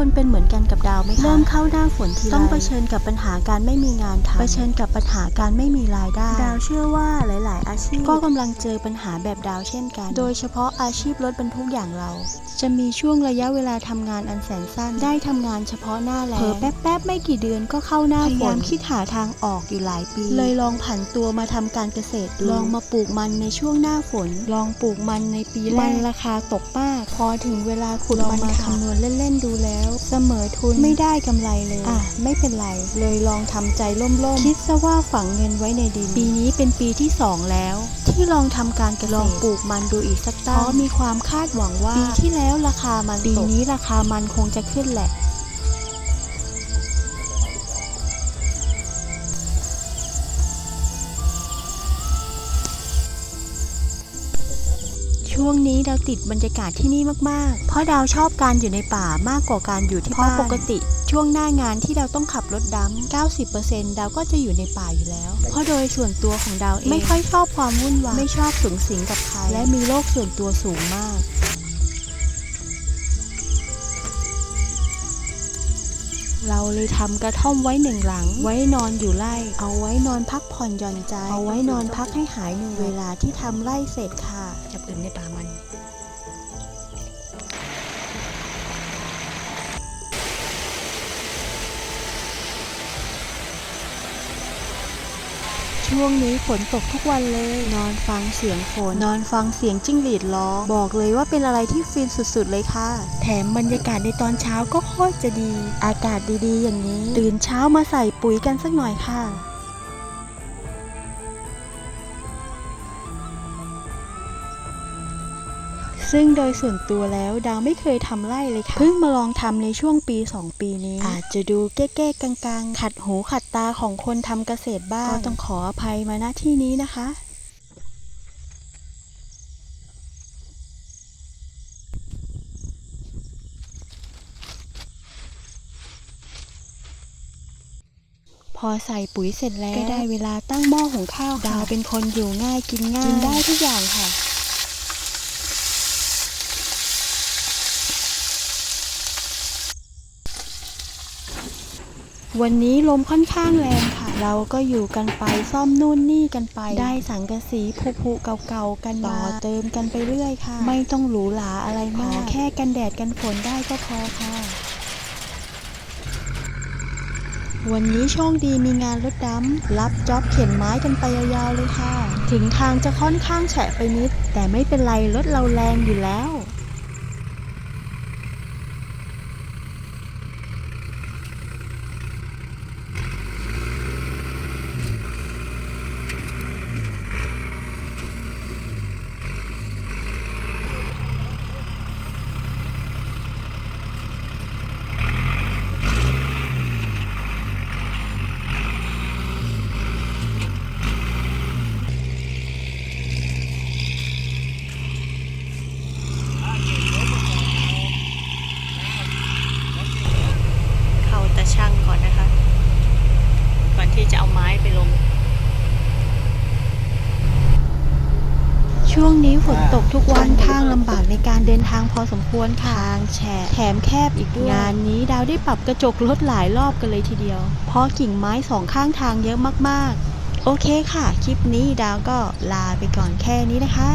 คนเป็นเหมือนกันกับดาวไหมคะเริ่มเข้าหน้าฝนทีไรต้องเผชิญกับปัญหาการไม่มีงานทำเผชิญกับปัญหาการไม่มีรายได้ ดาวเชื่อว่าหลาย ๆ อาชีพ ก็กำลังเจอปัญหาแบบดาวเช่นกัน โดยเฉพาะอาชีพรถบรรทุกอย่างเรา จะมีช่วงระยะเวลาทำงานอันแสนสั้นได้ทำงานเฉพาะหน้าแล้งเผลอแป๊บ ๆ ไม่กี่เดือนก็เข้าหน้าฝนพยายามคิดหาทางออกอยู่หลายปี เลยลองผันตัวมาทำการเกษตรดูลองมาปลูกมันในช่วงหน้าฝน ลองปลูกมันในปีแรกมันราคาตกมาก พอถึงเวลาขุดมันมาคำนวณเล่น ๆ ดูแล้วเสมอทุนไม่ได้กำไรเลย อะ ไม่เป็นไร เลยลองทำใจล่มๆ คิดซะว่าฝังเงินไว้ในดิน ปีนี้เป็นปีที่สองแล้ว ที่ลองทำการเกษตรลองปลูกมันดูอีกสักตั้งเพราะมีความคาดหวังว่า ปีที่แล้วราคามันปีนี้ราคามันคงจะขึ้นแหละ วงนี้ดาวติดบรรยากาศที่นี่มากๆ เพราะดาวชอบการอยู่ในป่ามากกว่าการอยู่ที่บ้านเพราะปกติ ช่วงหน้างานที่ดาวต้องขับรถดำ90%ดาวก็จะอยู่ในป่าอยู่แล้ว เพราะโดยส่วนตัวของดาวเองไม่ค่อยชอบความวุ่นวายไม่ชอบสูงสิงกับใครและมีโลกส่วนตัวสูงมากเราเลยทำกระท่อมไว้หนึ่งหลัง ไว้นอนอยู่ไร่ เอาไว้นอนพักผ่อนหย่อนใจ เอาไว้นอนพักให้หายเหนื่อยเวลาที่ทำไร่เสร็จค่ะ จับอื่นในป่ามันช่วงนี้ฝนตกทุกวันเลย นอนฟังเสียงฝน นอนฟังเสียงจิ้งหรีดร้อง บอกเลยว่าเป็นอะไรที่ฟินสุดๆเลยค่ะ แถมบรรยากาศในตอนเช้าก็โคตรจะดี อากาศดีๆ อย่างนี้ ตื่นเช้ามาใส่ปุ๋ยกันสักหน่อยค่ะ ซึ่งโดยส่วนตัวแล้วดาวไม่เคยทำไร่เลยค่ะ เพิ่งมาลองทำในช่วงปี 2 ปีนี้ อาจจะดูแก้ๆกลางๆ ขัดหูขัดตาของคนทำเกษตรบ้าง ก็ต้องขออภัยมาณที่นี้นะคะพอใส่ปุ๋ยเสร็จแล้ว ก็ได้เวลาตั้งหม้อหุงข้าวดาวเป็นคนอยู่ง่ายกินง่าย กินได้ทุกอย่างค่ะ วันนี้ลมค่อนข้างแรงค่ะ เราก็อยู่กันไปซ่อมนู่นนี่กันไป ได้สังกะสีผุๆเก่าๆกันมาต่อเติมกันไปเรื่อยค่ะ ไม่ต้องหรูหราอะไรมาก แค่กันแดดกันฝนได้ก็พอค่ะ วันนี้โชคดีมีงานรถดำรับจ็อบเข็นไม้กันไปยาวๆเลยค่ะ ถึงทางจะค่อนข้างแฉะไปนิด แต่ไม่เป็นไรรถเราแรงอยู่แล้ว เข้าตะช่างก่อนนะคะ ก่อนที่จะเอาไม้ไปลง ช่วงนี้ ฝนตกทุกวันทางลำบากในการเดินทางพอสมควรค่ะทางแฉะแถมแคบอีกด้วยงานนี้ดาวได้ปรับกระจกรถหลายรอบกันเลยทีเดียว เพราะกิ่งไม้สองข้างทางเยอะมากๆ โอเคค่ะ คลิปนี้ดาวก็ลาไปก่อนแค่นี้นะคะ